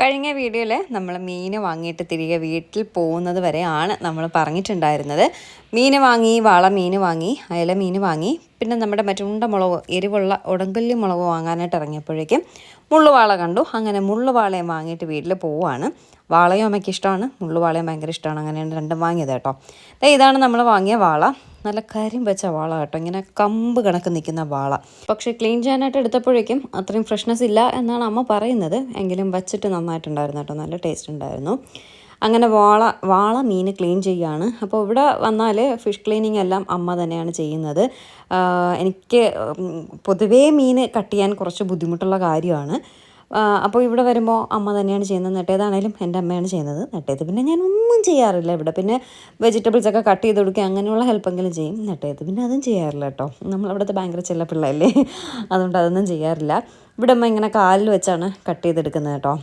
കഴിഞ്ഞ വീഡിയോയിൽ നമ്മൾ മീൻ വാങ്ങിയിട്ട് തിരികെ വീട്ടിൽ പോകുന്നത് വരെയാണ് നമ്മൾ പറഞ്ഞിട്ടുണ്ടായിരുന്നത്. മീൻ വാങ്ങി വള മീൻ വാങ്ങി അയല മീൻ വാങ്ങി പിന്നെ നമ്മുടെ മറ്റുണ്ട ഉണ്ടമുളക് എരിവുള്ള ഉടങ്കല്ലി മുളക് വാങ്ങാനായിട്ട് ഇറങ്ങിയപ്പോഴേക്കും മുള്ളുവാള കണ്ടു. അങ്ങനെ മുള്ളുവാളയും വാങ്ങിയിട്ട് വീട്ടിൽ പോവുകയാണ് വാളയും അമ്മയ്ക്ക് ഇഷ്ടമാണ്. മുള്ളുവാളയും ഭയങ്കര ഇഷ്ടമാണ്. അങ്ങനെയാണ് രണ്ടും വാങ്ങിയത് കേട്ടോ. ഇതാണ് നമ്മൾ വാങ്ങിയ വാള. നല്ല കരിം വെച്ച വാള കേട്ടോ. ഇങ്ങനെ കമ്പ് കണക്ക് നിൽക്കുന്ന വാള. പക്ഷേ ക്ലീൻ ചെയ്യാനായിട്ട് എടുത്തപ്പോഴേക്കും അത്രയും ഫ്രഷ്നെസ് ഇല്ല എന്നാണ് അമ്മ പറയുന്നത്. എങ്കിലും വെച്ചിട്ട് നന്നായിട്ടുണ്ടായിരുന്നു കേട്ടോ. നല്ല ടേസ്റ്റ് ഉണ്ടായിരുന്നു. അങ്ങനെ വാള വാള മീൻ ക്ലീൻ ചെയ്യുകയാണ്. അപ്പോൾ ഇവിടെ വന്നാൽ ഫിഷ് ക്ലീനിങ് എല്ലാം അമ്മ തന്നെയാണ് ചെയ്യുന്നത്. എനിക്ക് പൊതുവേ മീൻ കട്ട് ചെയ്യാൻ കുറച്ച് ബുദ്ധിമുട്ടുള്ള കാര്യമാണ്. അപ്പോൾ ഇവിടെ വരുമ്പോൾ അമ്മ തന്നെയാണ് ചെയ്യുന്നത്. നെട്ടേതാണേലും എന്റെ അമ്മയാണ് ചെയ്യുന്നത്. നെട്ടേത് പിന്നെ ഞാൻ ഒന്നും ചെയ്യാറില്ല ഇവിടെ. പിന്നെ വെജിറ്റബിൾസ് ഒക്കെ കട്ട് ചെയ്ത് കൊടുക്കുക അങ്ങനെയുള്ള ഹെൽപ്പെങ്കിലും ചെയ്യും. നെട്ടേത് പിന്നെ അതും ചെയ്യാറില്ല കേട്ടോ. നമ്മളവിടുത്തെ ഭയങ്കര ചെല്ല പിള്ളയല്ലേ? അതുകൊണ്ട് അതൊന്നും ചെയ്യാറില്ല. ഇവിടെ അമ്മ ഇങ്ങനെ കാലിൽ വെച്ചാണ് കട്ട് ചെയ്തെടുക്കുന്നത് കേട്ടോ.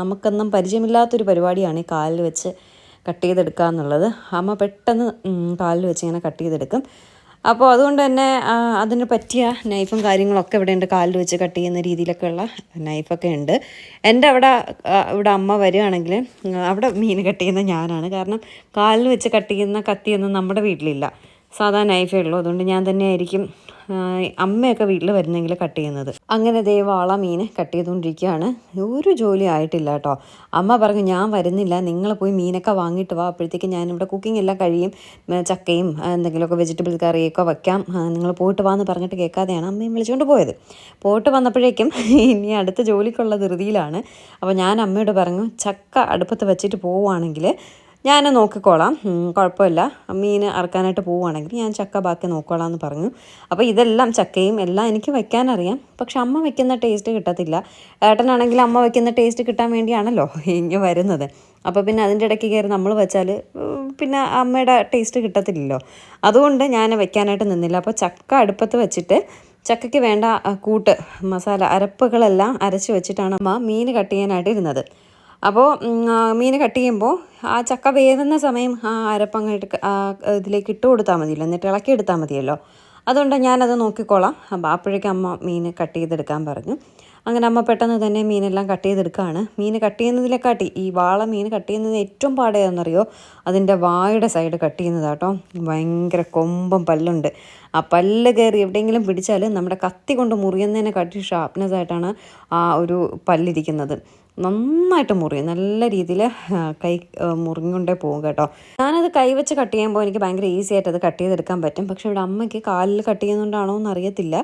നമുക്കൊന്നും പരിചയമില്ലാത്തൊരു പരിപാടിയാണ് ഈ കാലിൽ വെച്ച് കട്ട് ചെയ്തെടുക്കുക എന്നുള്ളത് അമ്മ പെട്ടെന്ന് കാലിൽ വെച്ച് ഇങ്ങനെ കട്ട് ചെയ്തെടുക്കും. അപ്പോൾ അതുകൊണ്ട് തന്നെ അതിന് പറ്റിയ നൈഫും കാര്യങ്ങളൊക്കെ ഇവിടെ ഉണ്ട്. കാലിൽ വെച്ച് കട്ട് ചെയ്യുന്ന രീതിയിലൊക്കെ ഉള്ള നൈഫൊക്കെ ഉണ്ട്. എന്റെ അവിടെ ഇവിടെ അമ്മ വരികയാണെങ്കിൽ അവിടെ മീൻ കട്ട് ചെയ്യുന്ന ഞാനാണ്. കാരണം കാലിൽ വെച്ച് കട്ട് ചെയ്യുന്ന കത്തിയൊന്നും നമ്മുടെ വീട്ടിലില്ല. സാധാ നൈഫേ ഉള്ളൂ. അതുകൊണ്ട് ഞാൻ തന്നെയായിരിക്കും അമ്മയൊക്കെ വീട്ടിൽ വരുന്നെങ്കിൽ കട്ട് ചെയ്യുന്നത്. അങ്ങനെ ദേ വാള മീൻ കട്ട് ചെയ്തുകൊണ്ടിരിക്കുകയാണ് ഒരു ജോലി ആയിട്ടില്ല കേട്ടോ അമ്മ പറഞ്ഞു ഞാൻ വരുന്നില്ല. നിങ്ങൾ പോയി മീനൊക്കെ വാങ്ങിയിട്ട് വാ. അപ്പോഴത്തേക്ക് ഞാനിവിടെ കുക്കിംഗ് എല്ലാം കഴിയും. ചക്കയും എന്തെങ്കിലുമൊക്കെ വെജിറ്റബിൾ കറിയൊക്കെ വയ്ക്കാം. നിങ്ങൾ പോയിട്ട് വാന്ന് പറഞ്ഞിട്ട് കേൾക്കാതെയാണ് അമ്മയും വിളിച്ചുകൊണ്ട് പോയത്. പോയിട്ട് വന്നപ്പോഴേക്കും ഇനി അടുത്ത ജോലിക്കുള്ള ധൃതിയിലാണ്. അപ്പോൾ ഞാൻ അമ്മയോട് പറഞ്ഞു ചക്ക അടുപ്പത്ത് വെച്ചിട്ട് പോവുകയാണെങ്കിൽ ഞാൻ നോക്കിക്കോളാം. കുഴപ്പമില്ല. മീൻ അറക്കാനായിട്ട് പോവുകയാണെങ്കിൽ ഞാൻ ചക്ക ബാക്കി നോക്കിക്കോളാം എന്ന് പറഞ്ഞു. അപ്പോൾ ഇതെല്ലാം ചക്കയും എല്ലാം എനിക്ക് വയ്ക്കാനറിയാം. പക്ഷെ അമ്മ വയ്ക്കുന്ന ടേസ്റ്റ് കിട്ടത്തില്ല. ഏട്ടനാണെങ്കിൽ അമ്മ വയ്ക്കുന്ന ടേസ്റ്റ് കിട്ടാൻ വേണ്ടിയാണല്ലോ ഇങ്ങനെ വരുന്നത്. അപ്പോൾ പിന്നെ അതിന്റെ ഇടയ്ക്ക് കയറി നമ്മൾ വെച്ചാൽ പിന്നെ അമ്മയുടെ ടേസ്റ്റ് കിട്ടത്തില്ലല്ലോ. അതുകൊണ്ട് ഞാൻ വെക്കാനായിട്ട് നിന്നില്ല. അപ്പോൾ ചക്ക അടുപ്പത്ത് വെച്ചിട്ട് ചക്കയ്ക്ക് വേണ്ട കൂട്ട് മസാല അരപ്പുകളെല്ലാം അരച്ച് വെച്ചിട്ടാണ് അമ്മ മീൻ കട്ട് ചെയ്യാനായിട്ട് ഇരുന്നത്. അപ്പോൾ മീൻ കട്ട് ചെയ്യുമ്പോൾ ആ ചക്ക വേകുന്ന സമയം ആ അരപ്പങ്ങ എടുക്ക ഇതിലേക്ക് ഇട്ട് കൊടുത്താൽ മതിയല്ലോ. എന്നിട്ട് ഇളക്കി എടുത്താൽ മതിയല്ലോ. അതുകൊണ്ട് ഞാനത് നോക്കിക്കോളാം. അപ്പോൾ അപ്പോഴേക്കും അമ്മ മീൻ കട്ട് ചെയ്തെടുക്കാൻ പറഞ്ഞു. അങ്ങനെ അമ്മ പെട്ടെന്ന് തന്നെ മീനെല്ലാം കട്ട് ചെയ്തെടുക്കുകയാണ് മീൻ കട്ട് ചെയ്യുന്നതിലെക്കാട്ടി ഈ വാള മീൻ കട്ട് ചെയ്യുന്നത് ഏറ്റവും പാടേതെന്നറിയോ അതിന്റെ വായുടെ സൈഡ് കട്ട് ചെയ്യുന്നതാട്ടോ ഭയങ്കര കൊമ്പം പല്ലുണ്ട്. ആ പല്ല് കയറി എവിടെയെങ്കിലും പിടിച്ചാൽ നമ്മുടെ കത്തി കൊണ്ട് മുറിയുന്നതിനെ കാട്ടി ഷാർപ്നെസ് ആയിട്ടാണ് ആ ഒരു പല്ലിരിക്കുന്നത്. നന്നായിട്ട് മുറിയും. നല്ല രീതിയിൽ കൈ മുറിഞ്ഞുകൊണ്ടേ പോകും കേട്ടോ. ഞാനത് കൈവച്ച് കട്ട് ചെയ്യുമ്പോൾ എനിക്ക് ഭയങ്കര ഈസി ആയിട്ട് അത് കട്ട് ചെയ്തെടുക്കാൻ പറ്റും. പക്ഷേ ഇവിടെ അമ്മയ്ക്ക് കാലിൽ കട്ട് ചെയ്യുന്നുണ്ടാണോ എന്ന് അറിയത്തില്ല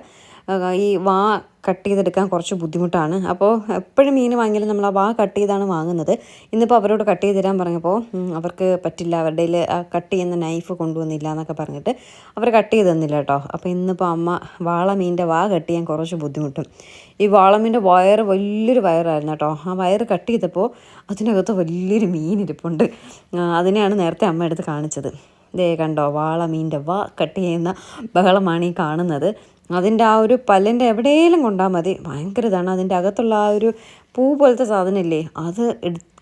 ഈ വാ കട്ട് ചെയ്തെടുക്കാൻ കുറച്ച് ബുദ്ധിമുട്ടാണ്. അപ്പോൾ എപ്പോഴും മീൻ വാങ്ങിയാലും നമ്മൾ ആ വാ കട്ട് ചെയ്താണ് വാങ്ങുന്നത്. ഇന്നിപ്പോൾ അവരോട് കട്ട് ചെയ്ത് തരാൻ പറഞ്ഞപ്പോൾ അവർക്ക് പറ്റില്ല. അവരുടെ കട്ട് ചെയ്യുന്ന നൈഫ് കൊണ്ടുവന്നില്ല എന്നൊക്കെ പറഞ്ഞിട്ട് അവർ കട്ട് ചെയ്ത് തന്നില്ല കേട്ടോ. അപ്പോൾ ഇന്നിപ്പോൾ അമ്മ വാള മീനിന്റെ വാ കട്ട് ചെയ്യാൻ കുറച്ച് ബുദ്ധിമുട്ടും. ഈ വാളമീന്റെ വയറ് വലിയൊരു വയറായിരുന്നു കേട്ടോ. ആ വയറ് കട്ട് ചെയ്തപ്പോൾ അതിനകത്ത് വലിയൊരു മീനിരിപ്പുണ്ട് അതിനെയാണ് നേരത്തെ അമ്മ എടുത്ത് കാണിച്ചത്. ദേ കണ്ടോ വാളമീന്റെ വ കട്ട് ചെയ്യുന്ന ബഹളമാണ് ഈ കാണുന്നത്. അതിന്റെ ആ ഒരു പല്ലിന്റെ എവിടെയെങ്കിലും കൊണ്ടാൽ മതി. ഭയങ്കര ഇതാണ്. അതിന്റെ അകത്തുള്ള ആ ഒരു പൂ പോലത്തെ സാധനമില്ലേ അത്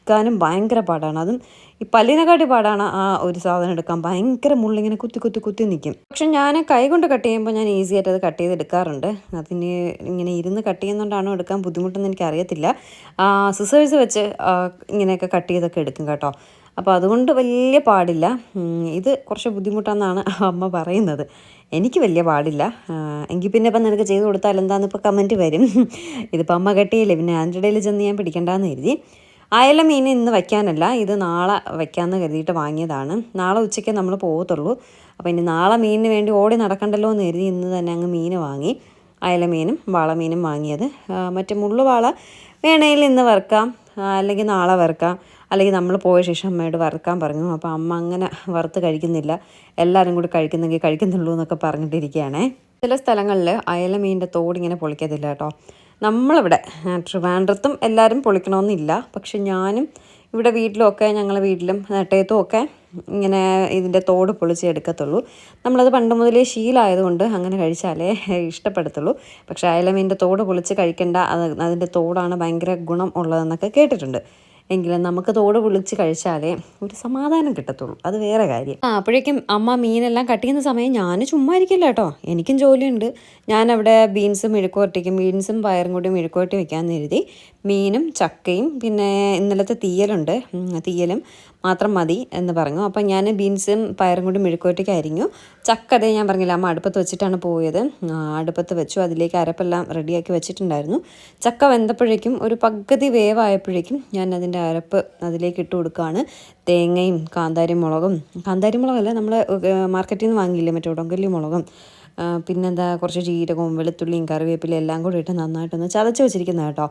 എടുക്കാനും ഭയങ്കര പാടാണ്. അതും ഈ പല്ലിനെക്കാട്ടി പാടാണ് ആ ഒരു സാധനം എടുക്കാൻ. ഭയങ്കര മുള്ളിങ്ങനെ കുത്തി കുത്തി കുത്തി നിൽക്കും പക്ഷെ ഞാൻ കൈ കൊണ്ട് കട്ട് ചെയ്യുമ്പോൾ ഞാൻ ഈസി ആയിട്ട് അത് കട്ട് ചെയ്ത് എടുക്കാറുണ്ട് അതിന് ഇങ്ങനെ ഇരുന്ന് കട്ട് ചെയ്യുന്നതുകൊണ്ടാണോ എടുക്കാൻ ബുദ്ധിമുട്ടെന്ന് അറിയത്തില്ല സിസേഴ്സ് വെച്ച് ആ, ഇങ്ങനെയൊക്കെ കട്ട് ചെയ്തൊക്കെ എടുക്കും കേട്ടോ. അപ്പോൾ അതുകൊണ്ട് വലിയ പാടില്ല. ഇത് കുറച്ച് ബുദ്ധിമുട്ടാണെന്നാണ് അമ്മ പറയുന്നത്. എനിക്ക് വലിയ പാടില്ല. ആ, എങ്കിൽ പിന്നെ ഇപ്പം നിനക്ക് ചെയ്ത് കൊടുത്താൽ എന്താണെന്ന് ഇപ്പോൾ കമന്റ് വരും. ഇതിപ്പോൾ അമ്മ കെട്ടിയില്ലേ പിന്നെ അതിന്റെ ഇടയിൽ ചെന്ന് ഞാൻ പിടിക്കണ്ടെന്ന് കരുതി. അയല മീൻ ഇന്ന് വയ്ക്കാനല്ല ഇത് നാളെ വയ്ക്കാമെന്ന് കരുതിയിട്ട് വാങ്ങിയതാണ്. നാളെ ഉച്ചയ്ക്ക് നമ്മൾ പോകത്തുള്ളൂ. അപ്പോൾ ഇനി നാളെ മീനിന് വേണ്ടി ഓടി നടക്കണ്ടല്ലോ എന്ന് കരുതി ഇന്ന് തന്നെ അങ്ങ് മീൻ വാങ്ങി അയല മീനും വാളമീനും വാങ്ങിയത്. മറ്റേ മുള്ളുവാള വേണമെങ്കിൽ ഇന്ന് വറുക്കാം അല്ലെങ്കിൽ നാളെ വറുക്കാം അല്ലെങ്കിൽ നമ്മൾ പോയ ശേഷം അമ്മയോട് വറുക്കാൻ പറഞ്ഞു. അപ്പോൾ അമ്മ അങ്ങനെ വറുത്ത് കഴിക്കുന്നില്ല. എല്ലാവരും കൂടി കഴിക്കുന്നെങ്കിൽ കഴിക്കുന്നുള്ളൂ എന്നൊക്കെ പറഞ്ഞിട്ടിരിക്കുകയാണേ. ചില സ്ഥലങ്ങളിൽ അയല മീനിന്റെ തോടിങ്ങനെ പൊളിക്കത്തില്ല കേട്ടോ. നമ്മളിവിടെ ട്രിവാൻഡ്രത്തും എല്ലാവരും പൊളിക്കണമെന്നില്ല. പക്ഷെ ഞാനും ഇവിടെ വീട്ടിലൊക്കെ ഞങ്ങളെ വീട്ടിലും നേട്ടയത്തും ഒക്കെ ഇങ്ങനെ ഇതിന്റെ തോട് പൊളിച്ച് എടുക്കത്തുള്ളൂ. നമ്മളത് പണ്ട് മുതലേ ശീലമായതുകൊണ്ട് അങ്ങനെ കഴിച്ചാലേ ഇഷ്ടപ്പെടത്തുള്ളൂ. പക്ഷേ അയലമീന്റെ തോട് പൊളിച്ച് കഴിക്കേണ്ട അത് അതിന്റെ തോടാണ് ഭയങ്കര ഗുണം ഉള്ളതെന്നൊക്കെ കേട്ടിട്ടുണ്ട്. എങ്കിലും നമുക്ക് തോട് പൊളിച്ച് കഴിച്ചാലേ ഒരു സമാധാനം കിട്ടത്തുള്ളൂ. അത് വേറെ കാര്യം. ആ അപ്പോഴേക്കും അമ്മ മീനെല്ലാം കട്ട് ചെയ്യുന്ന സമയം ഞാൻ ചുമ്മാ ഇരിക്കില്ല കേട്ടോ. എനിക്കും ജോലിയുണ്ട്. ഞാനവിടെ ബീൻസും മെഴുക്കുവരട്ടിക്കും ബീൻസും പയറും കൂടി മെഴുക്കുവരട്ടി വെക്കാമെന്ന് എഴുതി മീനും ചക്കയും പിന്നെ ഇന്നലത്തെ തീയലുണ്ട്. തീയലും മാത്രം മതി എന്ന് പറഞ്ഞു. അപ്പം ഞാൻ ബീൻസും പയറും കൂടി മെഴുക്കോട്ടേക്ക് അരിഞ്ഞു. ചക്ക അതേ ഞാൻ പറഞ്ഞില്ല അമ്മ അടുപ്പത്ത് വെച്ചിട്ടാണ് പോയത്. അടുപ്പത്ത് വെച്ചു. അതിലേക്ക് അരപ്പെല്ലാം റെഡിയാക്കി വെച്ചിട്ടുണ്ടായിരുന്നു. ചക്ക വെന്തപ്പോഴേക്കും ഒരു പകുതി വേവായപ്പോഴേക്കും ഞാൻ അതിന്റെ അരപ്പ് അതിലേക്ക് ഇട്ട് കൊടുക്കുകയാണ്. തേങ്ങയും കാന്താരി മുളകും. കാന്താരി മുളകല്ല നമ്മൾ മാർക്കറ്റിൽ നിന്ന് വാങ്ങിയില്ലേ മറ്റേ ഉടങ്കല്ലി മുളകും? പിന്നെന്താ കുറച്ച് ജീരകവും വെളുത്തുള്ളിയും കറിവേപ്പിലയും എല്ലാം കൂടി ഇട്ട് നന്നായിട്ടൊന്ന് ചതച്ച് വെച്ചിരിക്കുന്നത് കേട്ടോ.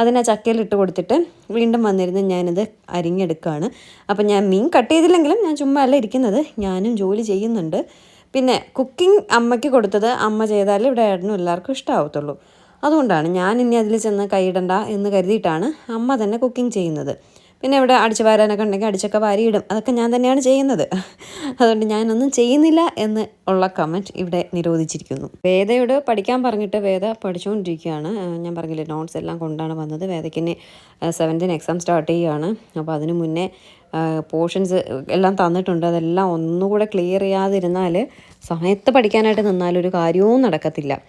അതിനെ ചക്കയിലിട്ട് കൊടുത്തിട്ട് വീണ്ടും വന്നിരുന്ന് ഞാനിത് അരിഞ്ഞെടുക്കുകയാണ് അപ്പം ഞാൻ മീൻ കട്ട് ചെയ്തില്ലെങ്കിലും ഞാൻ ചുമ്മാ അല്ല ഇരിക്കുന്നത്. ഞാനും ജോലി ചെയ്യുന്നുണ്ട്. പിന്നെ കുക്കിംഗ് അമ്മയ്ക്ക് കൊടുത്തത് അമ്മ ചെയ്താലേ ഇവിടെ ഏട്ടനും എല്ലാവർക്കും ഇഷ്ടമാവത്തുള്ളൂ അതുകൊണ്ടാണ് ഞാൻ ഇനി അതിൽ ചെന്ന് കൈയിടണ്ട എന്ന് കരുതിയിട്ടാണ് അമ്മ തന്നെ കുക്കിംഗ് ചെയ്യുന്നത്. പിന്നെ ഇവിടെ അടിച്ചു വാരാനൊക്കെ ഉണ്ടെങ്കിൽ അടിച്ചൊക്കെ വാരിയിടും. അതൊക്കെ ഞാൻ തന്നെയാണ് ചെയ്യുന്നത്. അതുകൊണ്ട് ഞാനൊന്നും ചെയ്യുന്നില്ല എന്ന് ഉള്ള കമന്റ് ഇവിടെ നിരോധിച്ചിരിക്കുന്നു. വേദയോട് പഠിക്കാൻ പറഞ്ഞിട്ട് വേദ പഠിച്ചുകൊണ്ടിരിക്കുകയാണ്. ഞാൻ പറഞ്ഞില്ലേ നോട്ട്സ് എല്ലാം കൊണ്ടാണ് വന്നത്. വേദയ്ക്ക് സെവൻത്തിന് എക്സാം സ്റ്റാർട്ട് ചെയ്യുകയാണ്. അപ്പോൾ അതിന് മുന്നേ പോർഷൻസ് എല്ലാം തന്നിട്ടുണ്ട്. അതെല്ലാം ഒന്നുകൂടെ ക്ലിയർ ചെയ്യാതിരുന്നാൽ സമയത്ത് പഠിക്കാനായിട്ട് നിന്നാലൊരു കാര്യവും നടക്കത്തില്ല.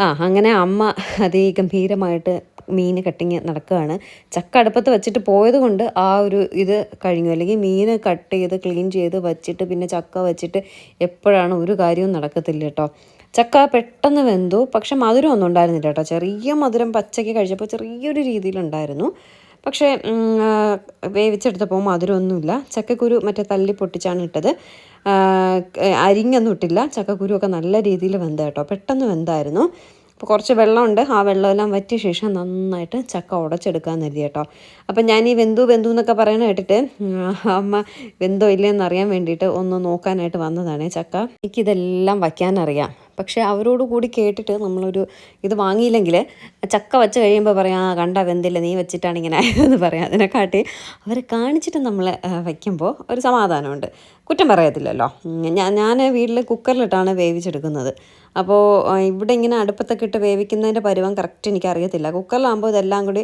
ആ അങ്ങനെ അമ്മ അതിഗംഭീരമായിട്ട് മീൻ കട്ടിങ് നടക്കുകയാണ്. ചക്ക അടുപ്പത്ത് വെച്ചിട്ട് പോയത് കൊണ്ട് ആ ഒരു ഇത് കഴിഞ്ഞു. അല്ലെങ്കിൽ മീൻ കട്ട് ചെയ്ത് ക്ലീൻ ചെയ്ത് വച്ചിട്ട് പിന്നെ ചക്ക വെച്ചിട്ട് എപ്പോഴാണ് ഒരു കാര്യവും നടക്കത്തില്ല കേട്ടോ. ചക്ക പെട്ടെന്ന് വെന്തു. പക്ഷെ മധുരം ഒന്നും ഉണ്ടായിരുന്നില്ല കേട്ടോ. ചെറിയ മധുരം പച്ചയ്ക്ക് കഴിച്ചപ്പോൾ ചെറിയൊരു രീതിയിലുണ്ടായിരുന്നു. പക്ഷേ വേവിച്ചെടുത്തപ്പോൾ മധുരമൊന്നുമില്ല. ചക്കക്കുരു മറ്റേ തല്ലി പൊട്ടിച്ചാണ് ഇട്ടത്. അരിഞ്ഞൊന്നും ഇട്ടില്ല. ചക്കക്കുരു ഒക്കെ നല്ല രീതിയിൽ വെന്ത കേട്ടോ. പെട്ടെന്ന് വെന്തായിരുന്നു. അപ്പോൾ കുറച്ച് വെള്ളമുണ്ട്. ആ വെള്ളമെല്ലാം വറ്റിയ ശേഷം നന്നായിട്ട് ചക്ക ഉടച്ചെടുക്കാൻ കരുതി കേട്ടോ. അപ്പം ഞാൻ ഈ വെന്തു വെന്തു എന്നൊക്കെ പറയണ കേട്ടിട്ട് അമ്മ വെന്തോ ഇല്ലയെന്ന് അറിയാൻ വേണ്ടിയിട്ട് ഒന്ന് നോക്കാനായിട്ട് വന്നതാണ് ചക്ക. എനിക്കിതെല്ലാം വയ്ക്കാനറിയാം. പക്ഷേ അവരോട് കൂടി കേട്ടിട്ട് നമ്മളൊരു ഇത് വാങ്ങിയില്ലെങ്കിൽ ചക്ക വെച്ച് കഴിയുമ്പോൾ പറയാം ആ കണ്ട വെന്തില്ല നീ വെച്ചിട്ടാണ് ഇങ്ങനെ ആയതെന്ന് പറയാം. അതിനെക്കാട്ടി അവരെ കാണിച്ചിട്ട് നമ്മൾ വയ്ക്കുമ്പോൾ ഒരു സമാധാനമുണ്ട്. കുറ്റം പറയത്തില്ലല്ലോ. ഞാൻ ഞാൻ വീട്ടിൽ കുക്കറിലിട്ടാണ് വേവിച്ചെടുക്കുന്നത്. അപ്പോൾ ഇവിടെ ഇങ്ങനെ അടുപ്പത്തൊക്കെ ഇട്ട് വേവിക്കുന്നതിന്റെ പരുവം കറക്റ്റ് എനിക്കറിയത്തില്ല. കുക്കറിലാകുമ്പോൾ ഇതെല്ലാം കൂടി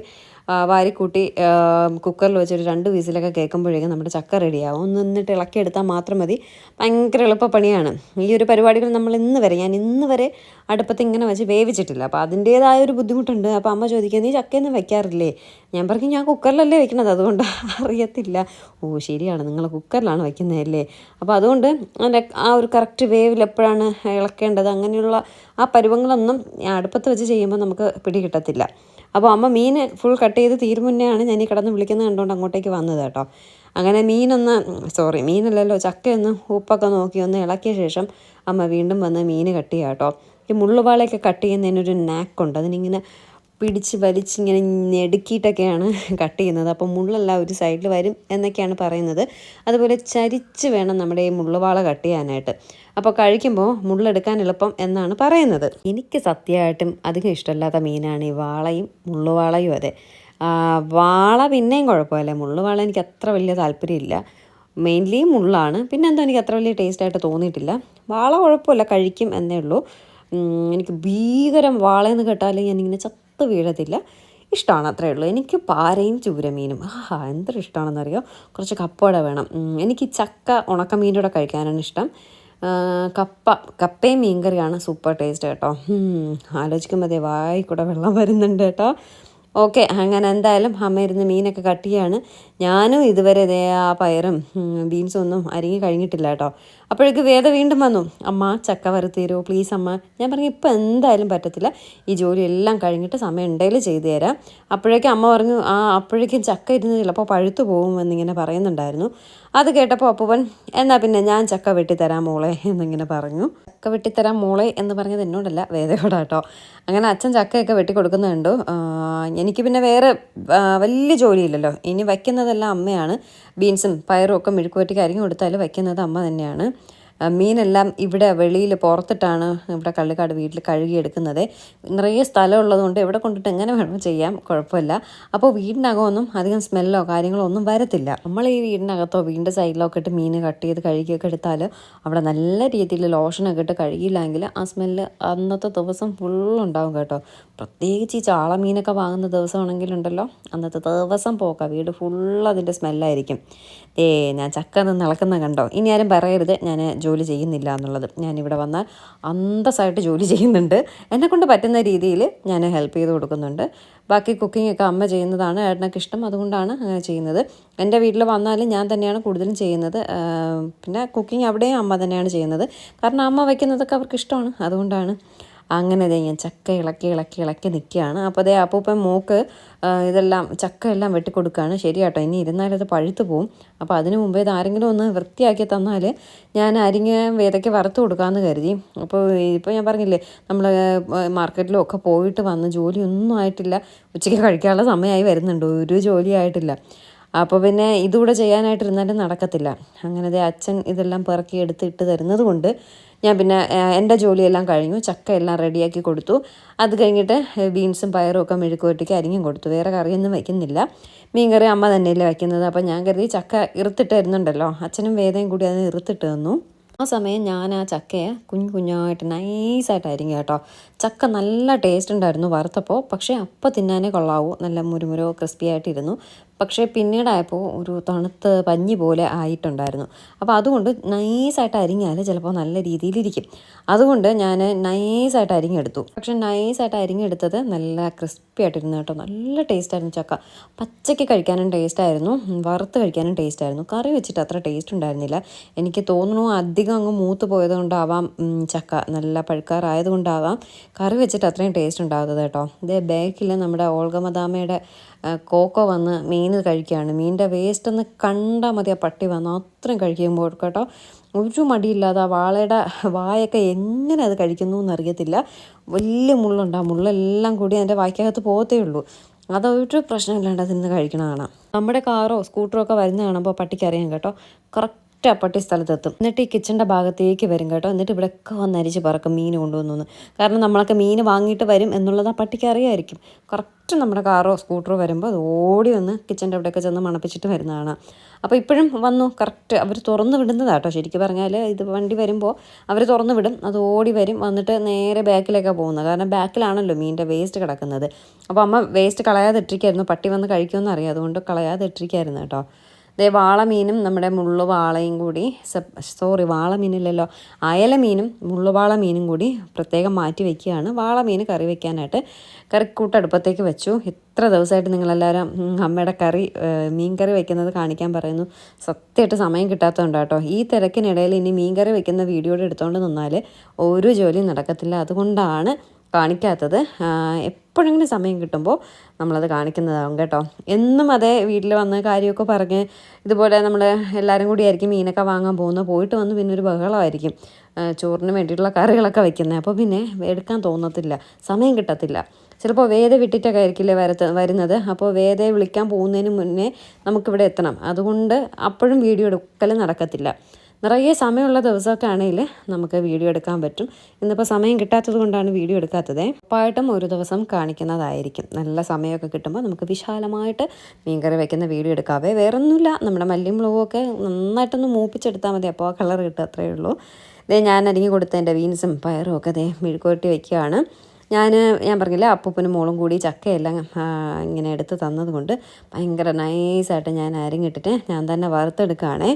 വാരിക്കൂട്ടി കുക്കറിൽ വെച്ചൊരു രണ്ട് വീസിലൊക്കെ കേൾക്കുമ്പോഴേക്കും നമ്മുടെ ചക്ക റെഡിയാവും. ഒന്ന് നിന്നിട്ട് ഇളക്കിയെടുത്താൽ മാത്രം മതി. ഭയങ്കര എളുപ്പപ്പണിയാണ്. ഈ ഒരു പരിപാടികൾ നമ്മൾ ഇന്ന് വരെ ഞാൻ ഇന്ന് വരെ അടുപ്പത്ത് ഇങ്ങനെ വെച്ച് വേവിച്ചിട്ടില്ല. അപ്പോൾ അതിന്റേതായ ഒരു ബുദ്ധിമുട്ടുണ്ട്. അപ്പോൾ അമ്മ ചോദിക്കുക നീ ചക്കയൊന്നും വെക്കാറില്ലേ? ഞാൻ പറഞ്ഞു ഞാൻ കുക്കറിലല്ലേ വെക്കണത്. അതുകൊണ്ട് അറിയത്തില്ല. ഓ ശരിയാണ്. നിങ്ങൾ കുക്കറിലാണ് വെക്കുന്നതല്ലേ? അപ്പോൾ അതുകൊണ്ട് അതിന്റെ ആ ഒരു കറക്റ്റ് വേവിൽ എപ്പോഴാണ് ഇളക്കേണ്ടത് അങ്ങനെയുള്ള ആ പരുവങ്ങളൊന്നും അടുപ്പത്ത് വെച്ച് ചെയ്യുമ്പോൾ നമുക്ക് പിടികിട്ടത്തില്ല. അപ്പോൾ അമ്മ മീൻ ഫുൾ കട്ട് ചെയ്ത് തീരുമുന്നെയാണ് ഞാൻ ഈ കിടന്ന് വിളിക്കുന്നത് കണ്ടുകൊണ്ട് അങ്ങോട്ടേക്ക് വന്നത് കേട്ടോ. അങ്ങനെ മീനൊന്ന് സോറി മീനല്ലല്ലോ ചക്കയൊന്ന് ഉപ്പൊക്കെ നോക്കി ഒന്ന് ഇളക്കിയ ശേഷം അമ്മ വീണ്ടും വന്ന് മീൻ കട്ട് ചെയ്യാം കേട്ടോ. ഈ മുള്ളുപാളയൊക്കെ കട്ട് ചെയ്യുന്നതിനൊരു നാക്കുണ്ട് അതിനിങ്ങനെ പിടിച്ച് വലിച്ചിങ്ങനെ ഞെടുക്കിയിട്ടൊക്കെയാണ് കട്ട് ചെയ്യുന്നത്. അപ്പോൾ മുള്ളെല്ലാം ഒരു സൈഡിൽ വരും എന്നൊക്കെയാണ് പറയുന്നത്. അതുപോലെ ചരിച്ച് വേണം നമ്മുടെ ഈ മുള്ളുവാള കട്ട് ചെയ്യാനായിട്ട്. അപ്പോൾ കഴിക്കുമ്പോൾ മുള്ളെടുക്കാൻ എളുപ്പം എന്നാണ് പറയുന്നത്. എനിക്ക് സത്യമായിട്ടും അധികം ഇഷ്ടമില്ലാത്ത മീനാണ് ഈ വാളയും മുള്ളുവാളയും അതെ. വാള പിന്നെയും കുഴപ്പമില്ല. മുള്ളുവാള എനിക്ക് അത്ര വലിയ താല്പര്യമില്ല. മെയിൻലി മുള്ളാണ്. പിന്നെ എന്തോ എനിക്ക് അത്ര വലിയ ടേസ്റ്റായിട്ട് തോന്നിയിട്ടില്ല. വാള കുഴപ്പമില്ല കഴിക്കും എന്നേ ഉള്ളൂ. എനിക്ക് ഭീകരം വാളയെന്ന് കേട്ടാൽ ഞാനിങ്ങനെ ചത്ത് വീഴത്തില്ല. ഇഷ്ടമാണ് അത്രേ ഉള്ളൂ. എനിക്ക് പാരയും ചൂരമീനും ആഹാ എന്തൊരു ഇഷ്ടമാണെന്നറിയോ കുറച്ച് കപ്പോടെ വേണം. എനിക്ക് ചക്ക ഉണക്കമീന്റെ കൂടെ കഴിക്കാനാണ് ഇഷ്ടം. കപ്പ കപ്പയും മീൻകറിയാണ് സൂപ്പർ ടേസ്റ്റ് കേട്ടോ. ആലോചിക്കുമ്പോൾ അതേ വായിക്കൂടെ കൂടെ വെള്ളം വരുന്നുണ്ട് കേട്ടോ. ഓക്കെ അങ്ങനെ എന്തായാലും അമ്മ ഇരുന്ന് മീനൊക്കെ കട്ട് ചെയ്യാണ് ഞാനും ഇതുവരെ ഇതേ ആ പയറും ബീൻസും ഒന്നും അരിങ്ങി കഴിഞ്ഞിട്ടില്ല കേട്ടോ. അപ്പോഴേക്ക് വേദ വീണ്ടും വന്നു. അമ്മ ചക്ക വറുത്തരോ പ്ലീസ് അമ്മ. ഞാൻ പറഞ്ഞു ഇപ്പം എന്തായാലും പറ്റത്തില്ല. ഈ ജോലി എല്ലാം കഴിഞ്ഞിട്ട് സമയം ഉണ്ടെങ്കിൽ ചെയ്തു തരാം. അപ്പോഴേക്കും അമ്മ പറഞ്ഞു ആ അപ്പോഴേക്കും ചക്ക ഇരുന്ന് ചിലപ്പോൾ പഴുത്തു പോകും എന്നിങ്ങനെ പറയുന്നുണ്ടായിരുന്നു. അത് കേട്ടപ്പോൾ അപ്പൂപ്പൻ എന്നാൽ പിന്നെ ഞാൻ ചക്ക വെട്ടിത്തരാം മോളെ എന്നിങ്ങനെ പറഞ്ഞു. ചക്ക വെട്ടിത്തരാം മോളെ എന്ന് പറഞ്ഞത് എന്നോടല്ല വേദയോടാ കേട്ടോ അങ്ങനെ അച്ഛൻ ചക്കയൊക്കെ വെട്ടിക്കൊടുക്കുന്നുണ്ട് എനിക്ക് പിന്നെ വേറെ വലിയ ജോലിയില്ലല്ലോ. ഇനി വയ്ക്കുന്നതെല്ലാം അമ്മയാണ്. ബീൻസും പയറും ഒക്കെ മെഴുക്കുവറ്റിക്ക് അരിഞ്ഞു കൊടുത്താൽ വയ്ക്കുന്നത് അമ്മ തന്നെയാണ്. മീനെല്ലാം ഇവിടെ വെളിയിൽ പുറത്തിട്ടാണ് ഇവിടെ കള്ളിക്കാട് വീട്ടിൽ കഴുകിയെടുക്കുന്നത്. നിറയെ സ്ഥലമുള്ളതുകൊണ്ട് എവിടെ കൊണ്ടിട്ട് എങ്ങനെ വേണം ചെയ്യാം കുഴപ്പമില്ല. അപ്പോൾ വീടിനകമൊന്നും അധികം സ്മെല്ലോ കാര്യങ്ങളോ ഒന്നും വരത്തില്ല. നമ്മൾ ഈ വീടിനകത്തോ വീടിന്റെ സൈഡിലോ ഒക്കെ ഇട്ട് മീൻ കട്ട് ചെയ്ത് കഴുകിയൊക്കെ എടുത്താൽ അവിടെ നല്ല രീതിയിൽ ലോഷനൊക്കെ ഇട്ട് കഴുകിയില്ലെങ്കിൽ ആ സ്മെല്ല് അന്നത്തെ ദിവസം ഫുള്ളുണ്ടാവും കേട്ടോ. പ്രത്യേകിച്ച് ഈ ചാള മീനൊക്കെ വാങ്ങുന്ന ദിവസമാണെങ്കിലുണ്ടല്ലോ അന്നത്തെ ദിവസം പോക്കാം. വീട് ഫുൾ അതിന്റെ സ്മെല്ലായിരിക്കും ഏ ഞാൻ ചക്ക നിന്ന് ഇളക്കുന്ന കണ്ടോ? ഇനി ആരും പറയരുത്. ഞാൻ ജോലി ജോലി ചെയ്യുന്നില്ല എന്നുള്ളത്. ഞാനിവിടെ വന്നാൽ അന്തസ്സായിട്ട് ജോലി ചെയ്യുന്നുണ്ട്. എന്നെക്കൊണ്ട് പറ്റുന്ന രീതിയിൽ ഞാൻ ഹെൽപ്പ് ചെയ്ത് കൊടുക്കുന്നുണ്ട്. ബാക്കി കുക്കിംഗ് ഒക്കെ അമ്മ ചെയ്യുന്നതാണ് ഏട്ടനൊക്കെ ഇഷ്ടം. അതുകൊണ്ടാണ് അങ്ങനെ ചെയ്യുന്നത്. എന്റെ വീട്ടിൽ വന്നാലും ഞാൻ തന്നെയാണ് കൂടുതലും ചെയ്യുന്നത്. പിന്നെ കുക്കിംഗ് അവിടെയും അമ്മ തന്നെയാണ് ചെയ്യുന്നത്. കാരണം അമ്മ വയ്ക്കുന്നതൊക്കെ അവർക്ക് ഇഷ്ടമാണ്. അതുകൊണ്ടാണ്. അങ്ങനെ ദേ ഞാൻ ചക്ക ഇളക്കി ഇളക്കി ഇളക്കി നിൽക്കുകയാണ് അപ്പോൾ അതേ അപ്പൂപ്പൻ മൂക്ക് ഇതെല്ലാം ചക്ക എല്ലാം വെട്ടിക്കൊടുക്കുകയാണ് ശരി കേട്ടോ ഇനി ഇരുന്നാലും അത് പഴുത്ത് പോവും. അപ്പോൾ അതിന് മുമ്പേ ഇത് ആരെങ്കിലും ഒന്ന് വൃത്തിയാക്കി തന്നാൽ ഞാൻ അരിഞ്ഞ് വേദയ്ക്ക് വറുത്ത് കൊടുക്കാമെന്ന് കരുതി. അപ്പോൾ ഇപ്പോൾ ഞാൻ പറഞ്ഞില്ലേ നമ്മൾ മാർക്കറ്റിലും ഒക്കെ പോയിട്ട് വന്ന് ജോലിയൊന്നും ആയിട്ടില്ല. ഉച്ചയ്ക്ക് കഴിക്കാനുള്ള സമയമായി വരുന്നുണ്ട് ഒരു ജോലി ആയിട്ടില്ല. അപ്പോൾ പിന്നെ ഇതുകൂടെ ചെയ്യാനായിട്ട് ഇരുന്നാലും നടക്കത്തില്ല. അങ്ങനെ അച്ഛൻ ഇതെല്ലാം പെറുക്കി എടുത്തിട്ട് തരുന്നത് കൊണ്ട് ഞാൻ പിന്നെ എന്റെ ജോലിയെല്ലാം കഴിഞ്ഞു. ചക്ക എല്ലാം റെഡിയാക്കി കൊടുത്തു. അത് കഴിഞ്ഞിട്ട് ബീൻസും പയറും ഒക്കെ മെഴുക്കുവരട്ടിക്ക് അരിഞ്ഞും കൊടുത്തു. വേറെ കറിയൊന്നും വയ്ക്കുന്നില്ല. മീൻകറി അമ്മ തന്നെയല്ലേ വയ്ക്കുന്നത്. അപ്പോൾ ഞാൻ കരുതി ചക്ക ഇറുത്തിട്ട് തരുന്നുണ്ടല്ലോ അച്ഛനും വേദയും കൂടി അതിന് ഇറുത്തിട്ട് തന്നു. ആ സമയം ഞാൻ ആ ചക്കയെ കുഞ്ഞു കുഞ്ഞായിട്ട് നൈസായിട്ട് അരിഞ്ഞു കേട്ടോ. ചക്ക നല്ല ടേസ്റ്റ് ഉണ്ടായിരുന്നു വറുത്തപ്പോൾ. പക്ഷേ അപ്പം തിന്നാനേ കൊള്ളാവൂ. നല്ല മുരുമുരോ ക്രിസ്പി ആയിട്ടിരുന്നു പക്ഷേ പിന്നീടായപ്പോൾ ഒരു തണുത്ത് പഞ്ഞി പോലെ ആയിട്ടുണ്ടായിരുന്നു. അപ്പോൾ അതുകൊണ്ട് നൈസായിട്ട് അരിഞ്ഞാൽ ചിലപ്പോൾ നല്ല രീതിയിലിരിക്കും. അതുകൊണ്ട് ഞാൻ നൈസായിട്ട് അരിഞ്ഞെടുത്തു. പക്ഷേ നൈസായിട്ട് അരിഞ്ഞെടുത്തത് നല്ല ക്രിസ്പി ആയിട്ടിരുന്നു കേട്ടോ. നല്ല ടേസ്റ്റായിരുന്നു ചക്ക. പച്ചയ്ക്ക് കഴിക്കാനും ടേസ്റ്റായിരുന്നു. വറുത്ത് കഴിക്കാനും ടേസ്റ്റായിരുന്നു. കറി വെച്ചിട്ട് അത്ര ടേസ്റ്റ് ഉണ്ടായിരുന്നില്ല. എനിക്ക് തോന്നുന്നു അധികം അങ്ങ് മൂത്ത് പോയതുകൊണ്ടാവാം ചക്ക. നല്ല പഴുക്കാറായത് കൊണ്ടാവാം കറി വെച്ചിട്ട് അത്രയും ടേസ്റ്റ് ഉണ്ടാകുന്നത് കേട്ടോ. ഇതേ ബാക്കിൽ നമ്മുടെ ഓൾഗ മദാമയുടെ ആ, കോക്കോ വന്ന് മീൻ കഴിക്കുകയാണ്. മീനിന്റെ വേസ്റ്റ് ഒന്ന് കണ്ടാൽ മതി ആ പട്ടി വന്ന്. അത്രയും കഴിക്കുമ്പോൾ കേട്ടോ ഒരു മടിയില്ലാതെ ആ വാളയുടെ വായൊക്കെ എങ്ങനെ അത് കഴിക്കുന്നു എന്നറിയത്തില്ല. വലിയ മുള്ളുണ്ട്. ആ മുള്ളെല്ലാം കൂടി അതിന്റെ വായ്ക്കകത്ത് പോകത്തേ ഉള്ളൂ. അതൊരു പ്രശ്നമില്ലാണ്ട് അതിന്ന് കഴിക്കണ കാണാം. നമ്മുടെ കാറോ സ്കൂട്ടറോ ഒക്കെ വരുന്ന കാണുമ്പോൾ പട്ടിക്ക് അറിയാം കേട്ടോ. കറക്റ്റ് അപ്പട്ടി സ്ഥലത്തെത്തും. എന്നിട്ട് ഈ കിച്ചന്റെ ഭാഗത്തേക്ക് വരും കേട്ടോ. എന്നിട്ട് ഇവിടെയൊക്കെ വന്ന് അരിച്ച് പറക്കും മീൻ കൊണ്ടുവന്നു കാരണം നമ്മളൊക്കെ മീൻ വാങ്ങിയിട്ട് വരും എന്നുള്ളത് ആ പട്ടിക്ക് അറിയായിരിക്കും. കറക്റ്റ് നമ്മുടെ കാറോ സ്കൂട്ടറോ വരുമ്പോൾ അത് ഓടി വന്ന് കിച്ചന്റെ അവിടെയൊക്കെ ചെന്ന് മണപ്പിച്ചിട്ട് വരുന്നതാണ്. അപ്പോൾ ഇപ്പോഴും വന്നു കറക്റ്റ് അവർ തുറന്നു കേട്ടോ. ശരിക്കും പറഞ്ഞാൽ ഇത് വണ്ടി വരുമ്പോൾ അവർ തുറന്നു വിടും അത് ഓടി വരും. വന്നിട്ട് നേരെ ബാക്കിലേക്കാണ് പോകുന്നത്. കാരണം ബാക്കിലാണല്ലോ മീനിന്റെ വേസ്റ്റ് കിടക്കുന്നത്. അപ്പോൾ അമ്മ വേസ്റ്റ് കളയാതെ ഇട്ടിരിക്കായിരുന്നു. പട്ടി വന്ന് കഴിക്കുമെന്ന് അറിയാം. അതുകൊണ്ട് കളയാതെ ഇട്ടിരിക്കായിരുന്നു കേട്ടോ. ദേ വാളമീനും നമ്മുടെ മുള്ളു വാളയും കൂടി സോറി വാളമീനില്ലല്ലോ അയലമീനും മുള്ളുവാള മീനും കൂടി പ്രത്യേകം മാറ്റി വെക്കുകയാണ്. വാളമീൻ കറി വെക്കാനായിട്ട് കറിക്കൂട്ട് അടുപ്പത്തേക്ക് വെച്ചു. ഇത്ര ദിവസമായിട്ട് നിങ്ങളെല്ലാവരും അമ്മയുടെ കറി മീൻ കറി വെക്കുന്നത് കാണിക്കാൻ പറയുന്നു. സത്യമായിട്ട് സമയം കിട്ടാത്തതുകൊണ്ട് കേട്ടോ. ഈ തിരക്കിനിടയിൽ ഇനി മീൻ കറി വെക്കുന്ന വീഡിയോയുടെ എടുത്തുകൊണ്ട് നിന്നാൽ ഒരു ജോലിയും നടക്കത്തില്ല. അതുകൊണ്ടാണ് കാണിക്കാത്തത്. എപ്പോഴെങ്കിലും സമയം കിട്ടുമ്പോൾ നമ്മളത് കാണിക്കുന്നതാവും കേട്ടോ. എന്നും അതേ വീട്ടിൽ വന്ന് കാര്യമൊക്കെ പറഞ്ഞ് ഇതുപോലെ നമ്മൾ എല്ലാവരും കൂടി ആയിരിക്കും മീനൊക്കെ വാങ്ങാൻ പോകുന്നത് പോയിട്ട് വന്ന് പിന്നെ ഒരു ബഹളമായിരിക്കും. ചോറിന് വേണ്ടിയിട്ടുള്ള കറികളൊക്കെ വെക്കുന്നത് അപ്പോൾ പിന്നെ എടുക്കാൻ തോന്നത്തില്ല സമയം കിട്ടത്തില്ല. ചിലപ്പോൾ വേദ വിട്ടിട്ടൊക്കെ ആയിരിക്കില്ലേ വരത്ത് വരുന്നത്? അപ്പോൾ വേദയെ വിളിക്കാൻ പോകുന്നതിന് മുന്നേ നമുക്കിവിടെ എത്തണം. അതുകൊണ്ട് അപ്പോഴും വീഡിയോ എടുക്കൽ നടക്കത്തില്ല. നിറയെ സമയമുള്ള ദിവസമൊക്കെ ആണെങ്കിൽ നമുക്ക് വീഡിയോ എടുക്കാൻ പറ്റും. ഇന്നിപ്പോൾ സമയം കിട്ടാത്തത് കൊണ്ടാണ് വീഡിയോ എടുക്കാത്തത്. ഉറപ്പായിട്ടും ഒരു ദിവസം കാണിക്കുന്നതായിരിക്കും. നല്ല സമയമൊക്കെ കിട്ടുമ്പോൾ നമുക്ക് വിശാലമായിട്ട് മീൻകറി വയ്ക്കുന്ന വീഡിയോ എടുക്കാവേ. വേറൊന്നുമില്ല. നമ്മുടെ മല്ലിയും മുളകുമൊക്കെ നന്നായിട്ടൊന്ന് മൂപ്പിച്ചെടുത്താൽ മതി. അപ്പോൾ ആ കളർ കിട്ടും അത്രയേ ഉള്ളൂ. ഇതേ ഞാൻ അരിഞ്ഞു കൊടുത്തതിന്റെ ബീൻസും പയറും ഒക്കെ ദേ മെഴുക്കുവരട്ടി വെക്കുകയാണ്. ഞാൻ ഞാൻ പറഞ്ഞില്ല അപ്പൂപ്പനും മോളും കൂടി ചക്കയെല്ലാം ഇങ്ങനെ എടുത്ത് തന്നതുകൊണ്ട് ഭയങ്കര നൈസായിട്ട് ഞാൻ അരിഞ്ഞിട്ടിട്ട് ഞാൻ തന്നെ വറുത്തെടുക്കുകയാണേ.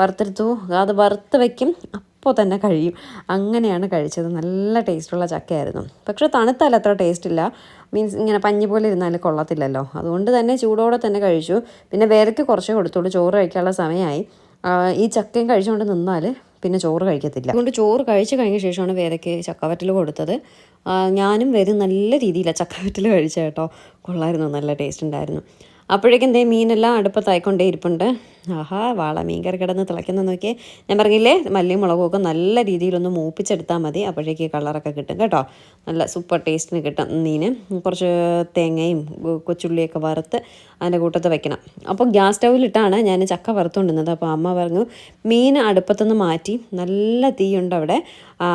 വറുത്തെടുത്തു അത് വറുത്ത് വയ്ക്കും അപ്പോൾ തന്നെ കഴിയും. അങ്ങനെയാണ് കഴിച്ചത്. നല്ല ടേസ്റ്റുള്ള ചക്കയായിരുന്നു. പക്ഷേ തണുത്താൽ അത്ര ടേസ്റ്റ് ഇല്ല മീൻസ് ഇങ്ങനെ പഞ്ഞി പോലെ ഇരുന്നാൽ കൊള്ളത്തില്ലല്ലോ. അതുകൊണ്ട് തന്നെ ചൂടോടെ തന്നെ കഴിച്ചു. പിന്നെ വിലക്ക് കുറച്ച് കൊടുത്തുള്ളൂ. ചോറ് കഴിക്കാനുള്ള സമയമായി. ഈ ചക്കയും കഴിച്ചുകൊണ്ട് നിന്നാൽ പിന്നെ ചോറ് കഴിക്കത്തില്ല. അതുകൊണ്ട് ചോറ് കഴിച്ച് കഴിഞ്ഞ ശേഷമാണ് വേദയ്ക്ക് ചക്കവറ്റൽ കൊടുത്തത്. ഞാനും വരും നല്ല രീതിയിലാണ് ചക്കവറ്റൽ കഴിച്ച കേട്ടോ. കൊള്ളായിരുന്നു. നല്ല ടേസ്റ്റ് ഉണ്ടായിരുന്നു. അപ്പോഴേക്കും എന്തേ മീനെല്ലാം അടുപ്പത്തായിക്കൊണ്ടേ ഇരിപ്പുണ്ട്. ആഹാ വാള മീൻ കറി കിടന്ന് തിളയ്ക്കുന്ന നോക്കിയേ. ഞാൻ പറഞ്ഞില്ലേ മല്ലിയും മുളകും ഒക്കെ നല്ല രീതിയിലൊന്ന് മൂപ്പിച്ചെടുത്താൽ മതി. അപ്പോഴേക്ക് കളറൊക്കെ കിട്ടും കേട്ടോ. നല്ല സൂപ്പർ ടേസ്റ്റിന് കിട്ടും മീന്. കുറച്ച് തേങ്ങയും കൊച്ചുള്ളിയൊക്കെ വറുത്ത് അതിന്റെ കൂട്ടത്ത് വെക്കണം. അപ്പോൾ ഗ്യാസ് സ്റ്റൗവിലിട്ടാണ് ഞാൻ ചക്ക വറുത്തുകൊണ്ടിരുന്നത്. അപ്പോൾ അമ്മ പറഞ്ഞു മീൻ അടുപ്പത്തുനിന്ന് മാറ്റി നല്ല തീയുണ്ട് അവിടെ.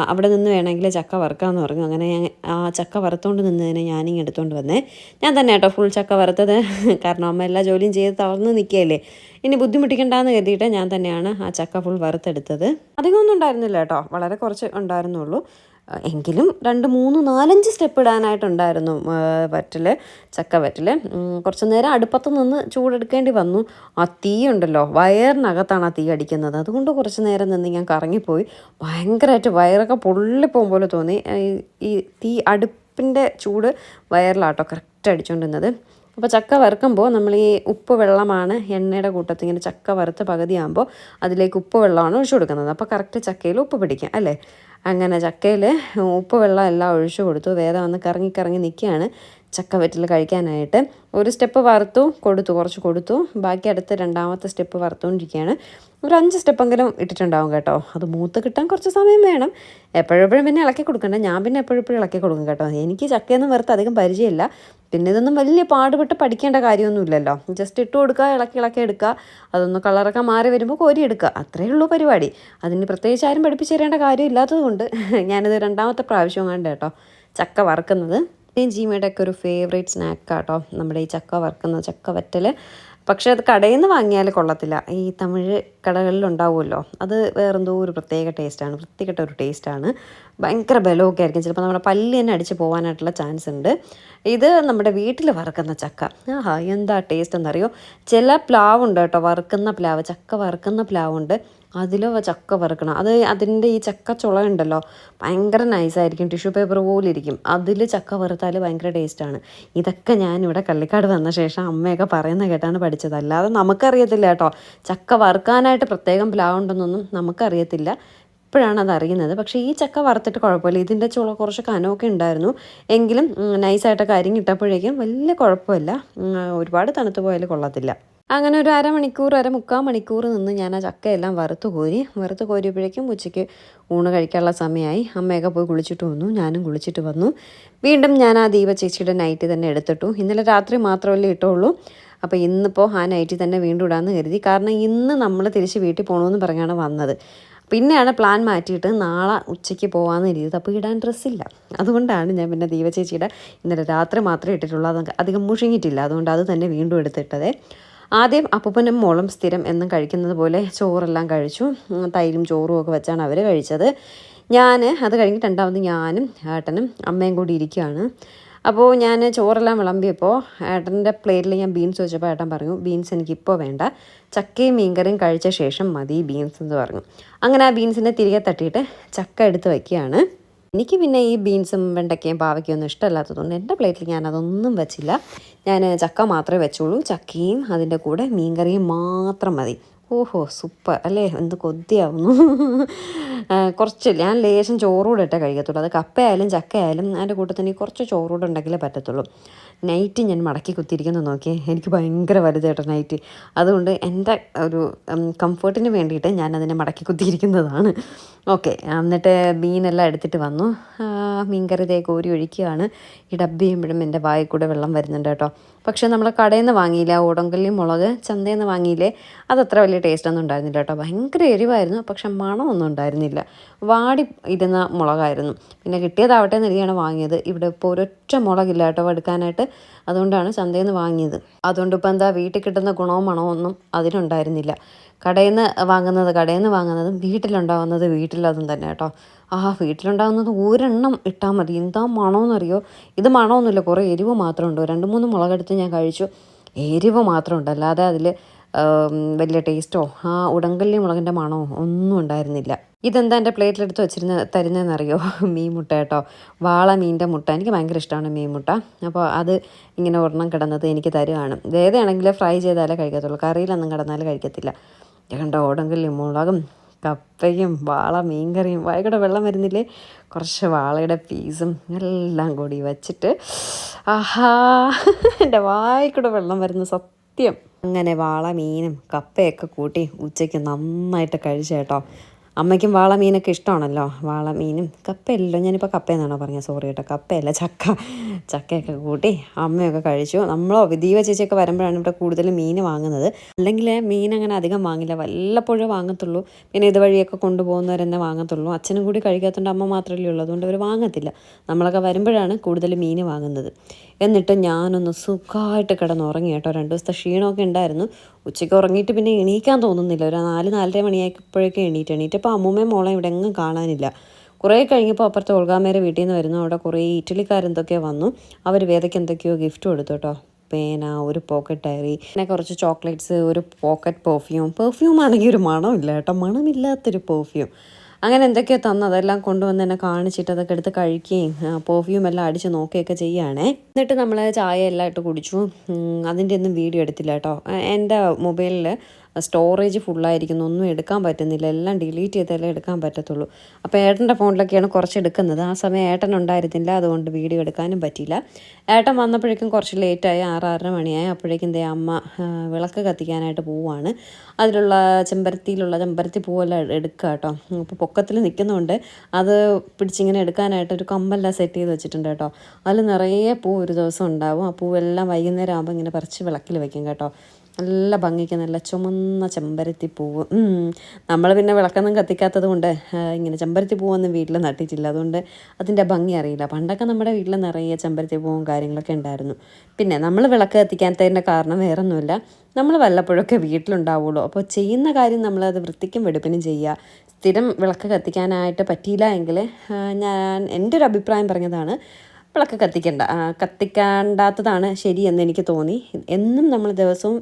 അവിടെ നിന്ന് വേണമെങ്കിൽ ചക്ക വറുക്കാമെന്ന് പറഞ്ഞു. അങ്ങനെ ആ ചക്ക വറുത്തുകൊണ്ട് നിന്നതിനെ ഞാനിങ്ങ് എടുത്തുകൊണ്ട് വന്നേ. ഞാൻ തന്നെ കേട്ടോ ഫുൾ ചക്ക വറുത്തത്. കാരണം അമ്മ എല്ലാ ജോലിയും ചെയ്ത് തളർന്ന് നിൽക്കുകയല്ലേ. ഇനി ബുദ്ധിമുട്ടിക്കണ്ടെന്ന് കരുതിയിട്ട് ഞാൻ തന്നെയാണ് ആ ചക്ക ഫുൾ വറുത്തെടുത്തത്. അധികമൊന്നും ഉണ്ടായിരുന്നില്ല കേട്ടോ. വളരെ കുറച്ച് ഉണ്ടായിരുന്നുള്ളൂ. എങ്കിലും രണ്ട് മൂന്ന് നാലഞ്ച് സ്റ്റെപ്പ് ഇടാനായിട്ടുണ്ടായിരുന്നു വറ്റൽ ചക്ക വറ്റൽ കുറച്ച് നേരം അടുപ്പത്ത് നിന്ന് ചൂടെടുക്കേണ്ടി വന്നു. ആ തീ ഉണ്ടല്ലോ വയറിനകത്താണ് ആ തീ അടിക്കുന്നത്. അതുകൊണ്ട് കുറച്ച് നേരം നിന്ന് ഞാൻ കറങ്ങിപ്പോയി. ഭയങ്കരമായിട്ട് വയറൊക്കെ പൊള്ളിപ്പോകും പോലെ തോന്നി. ഈ തീ അടുപ്പിന്റെ ചൂട് വയറിലാട്ടോ കറക്റ്റ് അടിച്ചുകൊണ്ടിരുന്നത് അപ്പോൾ ചക്ക വറുക്കുമ്പോൾ നമ്മൾ ഈ ഉപ്പ് വെള്ളമാണ് എണ്ണയുടെ കൂട്ടത്തിൽ ഇങ്ങനെ ചക്ക വറുത്ത് പകുതിയാകുമ്പോൾ അതിലേക്ക് ഉപ്പ് വെള്ളമാണ് ഒഴിച്ചു കൊടുക്കുന്നത്. അപ്പോൾ കറക്റ്റ് ചക്കയിൽ ഉപ്പ് പിടിക്കാം അല്ലേ? അങ്ങനെ ചക്കയിൽ ഉപ്പ് വെള്ളം എല്ലാം ഒഴിച്ചു കൊടുത്തു. വേദം വന്ന് കറങ്ങി കറങ്ങി നിൽക്കുകയാണ് ചക്ക വറ്റിൽ കഴിക്കാനായിട്ട്. ഒരു സ്റ്റെപ്പ് വറുത്തു കൊടുത്തു കുറച്ച് കൊടുത്തു. ബാക്കി അടുത്ത രണ്ടാമത്തെ സ്റ്റെപ്പ് വറുത്തുകൊണ്ടിരിക്കുകയാണ് ഒരു അഞ്ച് സ്റ്റെപ്പെങ്കിലും ഇട്ടിട്ടുണ്ടാവും കേട്ടോ. അത് മൂത്ത് കിട്ടാൻ കുറച്ച് സമയം വേണം. എപ്പോഴെപ്പോഴും പിന്നെ ഇളക്കി കൊടുക്കണ്ട. ഞാൻ പിന്നെ എപ്പോഴെപ്പോഴും ഇളക്കി കൊടുക്കും കേട്ടോ. എനിക്ക് ചക്കയൊന്നും വെറുത്ത് അധികം പരിചയമില്ല. പിന്നെ ഇതൊന്നും വലിയ പാടുപെട്ട് പഠിക്കേണ്ട കാര്യമൊന്നുമില്ലല്ലോ. ജസ്റ്റ് ഇട്ട് കൊടുക്കുക ഇളക്കി ഇളക്കി എടുക്കുക. അതൊന്ന് കളറൊക്കെ മാറി വരുമ്പോൾ കോരി എടുക്കുക. അത്രയേ ഉള്ളൂ പരിപാടി. അതിന് പ്രത്യേകിച്ച് ആരും പഠിപ്പിച്ച് തരേണ്ട കാര്യം ഇല്ലാത്തതുകൊണ്ട് ഞാനിത് രണ്ടാമത്തെ പ്രാവശ്യം കണ്ട് കേട്ടോ ചക്ക വറുക്കുന്നത്. ഇതേം ജീമയുടെ ഒക്കെ ഒരു ഫേവറേറ്റ് സ്നാക്കാട്ടോ നമ്മുടെ ഈ ചക്ക വറുക്കുന്ന ചക്ക വറ്റൽ പക്ഷേ അത് കടയിൽ നിന്ന് വാങ്ങിയാൽ കൊള്ളത്തില്ല. ഈ തമിഴ് കടകളിലുണ്ടാവുമല്ലോ അത് വേറെന്തോ ഒരു പ്രത്യേക ടേസ്റ്റാണ് വൃത്തികെട്ട ഒരു ടേസ്റ്റാണ് ഭയങ്കര ബലമൊക്കെ ആയിരിക്കും. ചിലപ്പോൾ നമ്മുടെ പല്ല് തന്നെ അടിച്ച് പോകാനായിട്ടുള്ള ചാൻസ് ഉണ്ട്. ഇത് നമ്മുടെ വീട്ടിൽ വറുക്കുന്ന ചക്ക. ആഹാ എന്താ ടേസ്റ്റ് എന്നറിയോ? ചില പ്ലാവ് ഉണ്ട് കേട്ടോ വറുക്കുന്ന പ്ലാവ് ചക്ക വറുക്കുന്ന പ്ലാവ് ഉണ്ട്. അതിൽ ചക്ക വറുക്കണം. അത് അതിന്റെ ഈ ചക്ക ചുള ഉണ്ടല്ലോ ഭയങ്കര നൈസായിരിക്കും ടിഷ്യൂ പേപ്പർ പോലെ ഇരിക്കും. അതിൽ ചക്ക വറുത്താൽ ഭയങ്കര ടേസ്റ്റാണ് ഇതൊക്കെ ഞാൻ ഇവിടെ കള്ളിക്കാട് വന്ന ശേഷം അമ്മയൊക്കെ പറയുന്ന കേട്ടാണ് പഠിച്ചത്. അല്ലാതെ നമുക്കറിയത്തില്ല കേട്ടോ. ചക്ക വറുക്കാനായിട്ട് പ്രത്യേകം പ്ലാവ് ഉണ്ടെന്നൊന്നും നമുക്കറിയത്തില്ല. ഇപ്പോഴാണ് അത് അറിയുന്നത്. പക്ഷേ ഈ ചക്ക വറുത്തിട്ട് കുഴപ്പമില്ല. ഇതിന്റെ ചുള കുറച്ച് കനമൊക്കെ ഉണ്ടായിരുന്നു. എങ്കിലും നൈസായിട്ടൊക്കെ അരിഞ്ഞിട്ടപ്പോഴേക്കും വലിയ കുഴപ്പമില്ല. ഒരുപാട് തണുത്ത് പോയാലും കൊള്ളത്തില്ല. അങ്ങനെ ഒരു അരമണിക്കൂർ അര മുക്കാൽ മണിക്കൂർ നിന്ന് ഞാൻ ആ ചക്കയെല്ലാം വറുത്ത് കോരി വറുത്ത് കോരിയപ്പോഴേക്കും ഉച്ചയ്ക്ക് ഊണ് കഴിക്കാനുള്ള സമയമായി. അമ്മയൊക്കെ പോയി കുളിച്ചിട്ട് വന്നു. ഞാനും കുളിച്ചിട്ട് വന്നു. വീണ്ടും ഞാൻ ആ ദീപ ചേച്ചിയുടെ നൈറ്റ് തന്നെ എടുത്തിട്ടു. ഇന്നലെ രാത്രി മാത്രമല്ലേ ഇട്ടുള്ളൂ. അപ്പോൾ ഇന്നിപ്പോൾ ആ നൈറ്റിൽ തന്നെ വീണ്ടും ഇടാമെന്ന് കരുതി. കാരണം ഇന്ന് നമ്മൾ തിരിച്ച് വീട്ടിൽ പോകണമെന്ന് പറഞ്ഞാണ് വന്നത്. പിന്നെയാണ് പ്ലാൻ മാറ്റിയിട്ട് നാളെ ഉച്ചയ്ക്ക് പോകാമെന്ന് കരുതിയത്. അപ്പോൾ ഇടാൻ ഡ്രസ്സില്ല അതുകൊണ്ടാണ് ഞാൻ പിന്നെ ദീപ ചേച്ചിയുടെ ഇന്നലെ രാത്രി മാത്രമേ ഇട്ടിട്ടുള്ളൂ. അത് അധികം മുഴുങ്ങിയിട്ടില്ല അതുകൊണ്ട് അത് തന്നെ വീണ്ടും എടുത്തിട്ടത്. ആദ്യം അപ്പൂപ്പനും മോളും സ്ഥിരം എന്നും കഴിക്കുന്നത് പോലെ ചോറെല്ലാം കഴിച്ചു. തൈരും ചോറും ഒക്കെ വെച്ചാണ് അവർ കഴിച്ചത്. ഞാൻ അത് കഴിഞ്ഞിട്ട് രണ്ടാമത് ഞാനും ഏട്ടനും അമ്മയും കൂടി ഇരിക്കുകയാണ് അപ്പോൾ ഞാൻ ചോറെല്ലാം വിളമ്പിയപ്പോൾ ഏട്ടന്റെ പ്ലേറ്റിൽ ഞാൻ ബീൻസ് വെച്ചപ്പോൾ ഏട്ടൻ പറഞ്ഞു ബീൻസ് എനിക്കിപ്പോൾ വേണ്ട. ചക്കയും മീൻകറിയും കഴിച്ച ശേഷം മതി ബീൻസ് എന്ന് പറഞ്ഞു. അങ്ങനെ ആ ബീൻസിനെ തിരികെ തട്ടിയിട്ട് ചക്ക എടുത്ത് വയ്ക്കുകയാണ് എനിക്ക് പിന്നെ ഈ ബീൻസും വെണ്ടയ്ക്കയും പാവയ്ക്കയും ഒന്നും ഇഷ്ടമല്ലാത്തതുകൊണ്ട് എന്റെ പ്ലേറ്റിൽ ഞാൻ അതൊന്നും വെച്ചില്ല. ഞാൻ ചക്ക മാത്രമേ വെച്ചുള്ളൂ. ചക്കയും അതിന്റെ കൂടെ മീൻകറിയും മാത്രം മതി. ഓഹോ സൂപ്പർ അല്ലേ? എന്ത് കൊതിയാവുന്നു. കുറച്ച് ഞാൻ ലേശം ചോറൂടെ ഇട്ടേ കഴിക്കത്തുള്ളൂ അത് കപ്പയായാലും ചക്കയായാലും അതിന്റെ കൂട്ടത്തിന് കുറച്ച് ചോറൂടെ ഉണ്ടെങ്കിലേ പറ്റത്തുള്ളൂ. നൈറ്റ് ഞാൻ മടക്കി കുത്തിയിരിക്കുന്നത് നോക്കി എനിക്ക് ഭയങ്കര വലുതായിട്ട് നൈറ്റ്. അതുകൊണ്ട് എന്റെ ഒരു കംഫർട്ടിന് വേണ്ടിയിട്ട് ഞാൻ അതിനെ മടക്കി കുത്തിയിരിക്കുന്നതാണ്. ഓക്കെ എന്നിട്ട് മീനെല്ലാം എടുത്തിട്ട് വന്നു. മീൻകറി ദേ കോരി ഒഴിക്കുകയാണ്. ഈ ഡബ് ചെയ്യുമ്പോഴും എന്റെ വായിൽ കൂടെ വെള്ളം വരുന്നുണ്ട് കേട്ടോ. പക്ഷേ നമ്മൾ കടയിൽ നിന്ന് വാങ്ങിയില്ല. ഓടങ്കല്ലി മുളക് ചന്തയിൽ നിന്ന് വാങ്ങിയില്ലേ? അതത്ര വലിയ ടേസ്റ്റ് ഒന്നും ഉണ്ടായിരുന്നില്ല കേട്ടോ. ഭയങ്കര എരിവായിരുന്നു. പക്ഷെ മണമൊന്നും ഉണ്ടായിരുന്നില്ല. വാടി ഇരുന്ന മുളകായിരുന്നു. പിന്നെ കിട്ടിയതാവട്ടെ എന്ന് രീതിയാണ് വാങ്ങിയത്. ഇവിടെ ഇപ്പോൾ ഒരൊറ്റ മുളകില്ല കേട്ടോ എടുക്കാനായിട്ട്. അതുകൊണ്ടാണ് ചന്തയിൽ നിന്ന് വാങ്ങിയത്. അതുകൊണ്ട് ഇപ്പോൾ എന്താ വീട്ടിൽ കിട്ടുന്ന ഗുണവും മണവും ഒന്നും അതിനുണ്ടായിരുന്നില്ല കടയിൽ നിന്ന് വാങ്ങുന്നത് കടയിൽ നിന്ന് വാങ്ങുന്നതും വീട്ടിലുണ്ടാകുന്നത് വീട്ടിലതും തന്നെ കേട്ടോ. ആ വീട്ടിലുണ്ടാകുന്നത് ഒരെണ്ണം ഇട്ടാൽ മതി. എന്താ മണമെന്നറിയോ ഇത് മണമൊന്നുമില്ല. കുറേ എരിവ് മാത്രം മാത്രമുണ്ട്. രണ്ട് മൂന്ന് മുളകെടുത്ത് ഞാൻ കഴിച്ചു. എരിവ് മാത്രം ഉണ്ട് അല്ലാതെ അതിൽ വലിയ ടേസ്റ്റോ ആ ഉടങ്കല്ലി മുളകിന്റെ മണമോ? ഒന്നും ഉണ്ടായിരുന്നില്ല. ഇതെന്താ എന്റെ പ്ലേറ്റിലെടുത്ത് വെച്ചിരുന്ന തരുന്നതെന്നറിയോ? മീൻ മുട്ട കേട്ടോ. വാള മീന്റെ മുട്ട. എനിക്ക് ഭയങ്കര ഇഷ്ടമാണ് മീൻ മുട്ട. അപ്പോൾ അത് ഇങ്ങനെ ഒരെണ്ണം കിടന്നത് എനിക്ക് തരുവാണ്. വേദയാണെങ്കിൽ ഫ്രൈ ചെയ്താലേ കഴിക്കത്തുള്ളൂ. കറിയിലൊന്നും കിടന്നാൽ കഴിക്കത്തില്ല. കണ്ടോ? ഓടെങ്കിലും മുളകും കപ്പയും വാള മീൻകറിയും. വായിക്കൂടെ വെള്ളം വരുന്നില്ലേ? കുറച്ച് വാളയുടെ പീസും എല്ലാം കൂടി വച്ചിട്ട് ആഹാ! എന്റെ വായിക്കൂടെ വെള്ളം വരുന്ന സത്യം. അങ്ങനെ വാള മീനും കപ്പയൊക്കെ കൂട്ടി ഉച്ചയ്ക്ക് നന്നായിട്ട് കഴിച്ചു കേട്ടോ. അമ്മയ്ക്കും വാളമീനൊക്കെ ഇഷ്ടമാണല്ലോ. വാളമീനും കപ്പയല്ലോ ഞാനിപ്പോൾ കപ്പയെന്നാണോ പറഞ്ഞത് സോറി കേട്ടോ കപ്പയല്ല ചക്ക. ചക്കയൊക്കെ കൂട്ടി അമ്മയൊക്കെ കഴിച്ചു. നമ്മളോ ദീപ ചേച്ചിയൊക്കെ വരുമ്പോഴാണ് ഇവിടെ കൂടുതൽ മീൻ വാങ്ങുന്നത്. അല്ലെങ്കിൽ മീൻ അങ്ങനെ അധികം വാങ്ങില്ല. വല്ലപ്പോഴേ വാങ്ങത്തുള്ളൂ. പിന്നെ ഇതുവഴിയൊക്കെ കൊണ്ടുപോകുന്നവരെന്നെ വാങ്ങത്തുള്ളൂ. അച്ഛനും കൂടി കഴിക്കാത്തതുകൊണ്ട് അമ്മ മാത്രമല്ലേ ഉള്ളൂ. അതുകൊണ്ട് അവർ വാങ്ങത്തില്ല. നമ്മളൊക്കെ വരുമ്പോഴാണ് കൂടുതൽ മീൻ വാങ്ങുന്നത്. എന്നിട്ട് ഞാനൊന്ന് സുഖമായിട്ട് കിടന്നുറങ്ങി കേട്ടോ. രണ്ട് ദിവസത്തെ ക്ഷീണമൊക്കെ ഉണ്ടായിരുന്നു. ഉച്ചയ്ക്ക് ഉറങ്ങിയിട്ട് പിന്നെ എണീക്കാൻ തോന്നുന്നില്ല. ഒരു നാല് നാലര മണിയായപ്പോഴേക്കും എണീറ്റ് എണീറ്റപ്പോൾ അമ്മൂമ്മയും മോളെ ഇവിടെ എങ്ങും കാണാനില്ല. കുറേ കഴിഞ്ഞപ്പോൾ അപ്പുറത്തെ ഒൾഗാമേരെ വീട്ടിൽ നിന്ന് വരുന്നു. അവിടെ കുറേ ഇറ്റലിക്കാരെന്തൊക്കെയോ വന്നു. അവർ വേദയ്ക്ക് എന്തൊക്കെയോ ഗിഫ്റ്റ് കൊടുത്തു കേട്ടോ. പേന ഒരു പോക്കറ്റ് ഡയറി പിന്നെ കുറച്ച് ചോക്ലേറ്റ്സ് ഒരു പോക്കറ്റ് പെർഫ്യൂം പെർഫ്യൂം ആണെങ്കിൽ ഒരു മണമില്ല കേട്ടോ. മണമില്ലാത്തൊരു പെർഫ്യൂം അങ്ങനെ എന്തൊക്കെയോ തന്നു. അതെല്ലാം കൊണ്ടുവന്ന് എന്നെ കാണിച്ചിട്ട് അതൊക്കെ എടുത്ത് കഴിക്കുകയും പെർഫ്യൂം എല്ലാം അടിച്ച് നോക്കുകയൊക്കെ ചെയ്യുകയാണേ. എന്നിട്ട് നമ്മൾ ചായ എല്ലാം ഇട്ട് കുടിച്ചു. അതിന്റെ ഒന്നും വീഡിയോ എടുത്തില്ല കേട്ടോ. എന്റെ മൊബൈലിൽ സ്റ്റോറേജ് ഫുള്ളായിരിക്കുന്നു ഒന്നും എടുക്കാൻ പറ്റുന്നില്ല. എല്ലാം ഡിലീറ്റ് ചെയ്താലേ എടുക്കാൻ പറ്റത്തുള്ളൂ. അപ്പോൾ ഏട്ടന്റെ ഫോണിലൊക്കെയാണ് കുറച്ച് എടുക്കുന്നത്. ആ സമയം ഏട്ടൻ ഉണ്ടായിരുന്നില്ല. അതുകൊണ്ട് വീഡിയോ എടുക്കാനും പറ്റിയില്ല. ഏട്ടൻ വന്നപ്പോഴേക്കും കുറച്ച് ലേറ്റായി ആറാറര മണിയായി. അപ്പോഴേക്കും ദേ അമ്മ വിളക്ക് കത്തിക്കാനായിട്ട് പോവുകയാണ് അതിലുള്ള ചെമ്പരത്തിയിലുള്ള ചെമ്പരത്തി പൂവെല്ലാം എടുക്കുക കേട്ടോ അപ്പോൾ പൊക്കത്തിൽ നിൽക്കുന്നുണ്ട് അത് പിടിച്ചിങ്ങനെ എടുക്കാനായിട്ട് ഒരു കമ്പെല്ലാം സെറ്റ് ചെയ്ത് വെച്ചിട്ടുണ്ട് കേട്ടോ അതിൽ നിറയെ പൂ ഒരു ദിവസം ഉണ്ടാവും. ആ പൂവെല്ലാം വൈകുന്നേരം ആകുമ്പോൾ ഇങ്ങനെ പറിച്ച് വിളക്കിൽ വെക്കും കേട്ടോ. നല്ല ഭംഗിക്ക് നല്ല ചുമന്ന ചെമ്പരത്തി പൂവ് നമ്മൾ പിന്നെ വിളക്കൊന്നും കത്തിക്കാത്തത് കൊണ്ട് ഇങ്ങനെ ചെമ്പരത്തി പൂവൊന്നും വീട്ടിൽ നട്ടിട്ടില്ല. അതുകൊണ്ട് അതിന്റെ ഭംഗി അറിയില്ല. പണ്ടൊക്കെ നമ്മുടെ വീട്ടിൽ നിറയെ ചെമ്പരത്തി പൂവും കാര്യങ്ങളൊക്കെ ഉണ്ടായിരുന്നു. പിന്നെ നമ്മൾ വിളക്ക് കത്തിക്കാത്തതിന്റെ കാരണം വേറൊന്നുമില്ല. നമ്മൾ വല്ലപ്പോഴൊക്കെ വീട്ടിലുണ്ടാവുള്ളൂ. അപ്പോൾ ചെയ്യുന്ന കാര്യം നമ്മളത് വൃത്തിക്കും വെടുപ്പിനും ചെയ്യുക. സ്ഥിരം വിളക്ക് കത്തിക്കാനായിട്ട് പറ്റിയില്ല എങ്കിൽ ഞാൻ എന്റെ ഒരു അഭിപ്രായം പറഞ്ഞതാണ്. വിളക്ക് കത്തിക്കണ്ട. കത്തിക്കേണ്ടാത്തതാണ് ശരിയെന്ന് എനിക്ക് തോന്നി. എന്നും നമ്മൾ ദിവസവും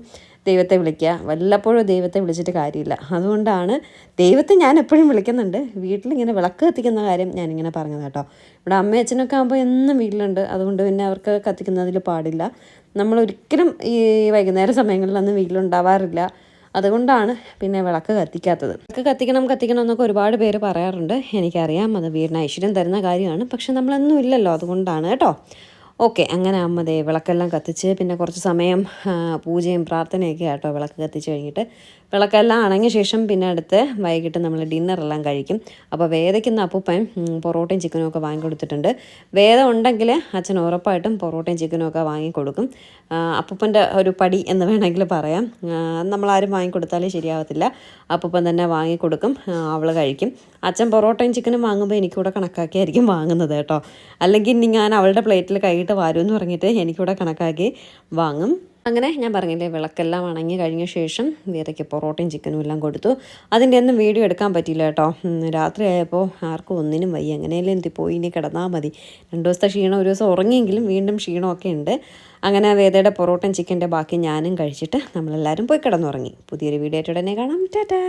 ദൈവത്തെ വിളിക്കുക. വല്ലപ്പോഴും ദൈവത്തെ വിളിച്ചിട്ട് കാര്യമില്ല. അതുകൊണ്ടാണ് ദൈവത്തെ ഞാൻ എപ്പോഴും വിളിക്കുന്നുണ്ട്. വീട്ടിലിങ്ങനെ വിളക്ക് കത്തിക്കുന്ന കാര്യം ഞാനിങ്ങനെ പറഞ്ഞത് കേട്ടോ. ഇവിടെ അമ്മയും അച്ഛനൊക്കെ ആകുമ്പോൾ എന്നും വീട്ടിലുണ്ട്. അതുകൊണ്ട് പിന്നെ അവർക്ക് കത്തിക്കുന്നതിൽ പാടില്ല. നമ്മൾ ഒരിക്കലും ഈ വൈകുന്നേര സമയങ്ങളിലൊന്നും വീട്ടിലുണ്ടാവാറില്ല. അതുകൊണ്ടാണ് പിന്നെ വിളക്ക് കത്തിക്കാത്തത്. വിളക്ക് കത്തിക്കണം കത്തിക്കണം എന്നൊക്കെ ഒരുപാട് പേര് പറയാറുണ്ട്. എനിക്കറിയാം അത് വീടിന് ഐശ്വര്യം തരുന്ന കാര്യമാണ്. പക്ഷെ നമ്മളൊന്നും ഇല്ലല്ലോ അതുകൊണ്ടാണ് കേട്ടോ. ഓക്കെ അങ്ങനെ അമ്മതേ വിളക്കെല്ലാം കത്തിച്ച് പിന്നെ കുറച്ച് സമയം പൂജയും പ്രാർത്ഥനയൊക്കെ ആട്ടോ വിളക്ക് കത്തിച്ച് കഴിഞ്ഞിട്ട് വിളക്കെല്ലാം അണങ്ങിയ ശേഷം പിന്നെ അടുത്ത് വൈകിട്ട് നമ്മൾ ഡിന്നറെല്ലാം കഴിക്കും. അപ്പോൾ വേദയ്ക്കുന്ന അപ്പൂപ്പൻ പൊറോട്ടയും ചിക്കനും ഒക്കെ വാങ്ങി കൊടുത്തിട്ടുണ്ട്. വേദ ഉണ്ടെങ്കിൽ അച്ഛൻ ഉറപ്പായിട്ടും പൊറോട്ടയും ചിക്കനും ഒക്കെ വാങ്ങി കൊടുക്കും. ആ, അപ്പൂപ്പന്റെ ഒരു പടി എന്ന് വേണമെങ്കിൽ പറയാം. നമ്മളാരും വാങ്ങിക്കൊടുത്താലേ ശരിയാവത്തില്ല. അപ്പൂപ്പൻ തന്നെ വാങ്ങിക്കൊടുക്കും അവൾ കഴിക്കും. അച്ഛൻ പൊറോട്ടയും ചിക്കനും വാങ്ങുമ്പോൾ എനിക്കൂടെ കണക്കാക്കിയായിരിക്കും വാങ്ങുന്നത് കേട്ടോ. അല്ലെങ്കിൽ ഇനി ഞാൻ അവളുടെ പ്ലേറ്റിൽ കൈയിട്ട് വരുമെന്ന് പറഞ്ഞിട്ട് എനിക്കൂടെ കണക്കാക്കി വാങ്ങും. അങ്ങനെ ഞാൻ പറഞ്ഞില്ലേ വിളക്കെല്ലാം അണങ്ങി കഴിഞ്ഞ ശേഷം വേദയ്ക്ക് പൊറോട്ടയും ചിക്കനും എല്ലാം കൊടുത്തു. അതിന്റെ ഒന്നും വീഡിയോ എടുക്കാൻ പറ്റിയില്ല കേട്ടോ. രാത്രി ആയപ്പോൾ ആർക്കും ഒന്നിനും വയ്യ. എങ്ങനെയല്ലേ എന്തി പോയി? ഇനി കിടന്നാൽ മതി. രണ്ട് ദിവസത്തെ ക്ഷീണം ഒരു ദിവസം ഉറങ്ങിയെങ്കിലും വീണ്ടും ക്ഷീണമൊക്കെ ഉണ്ട്. അങ്ങനെ വേദയുടെ പൊറോട്ടയും ചിക്കന്റെ ബാക്കി ഞാനും കഴിച്ചിട്ട് നമ്മളെല്ലാവരും പോയി കിടന്നുറങ്ങി. പുതിയൊരു വീഡിയോ ആയിട്ട് ഉടനെ കാണാം. ടാറ്റാ!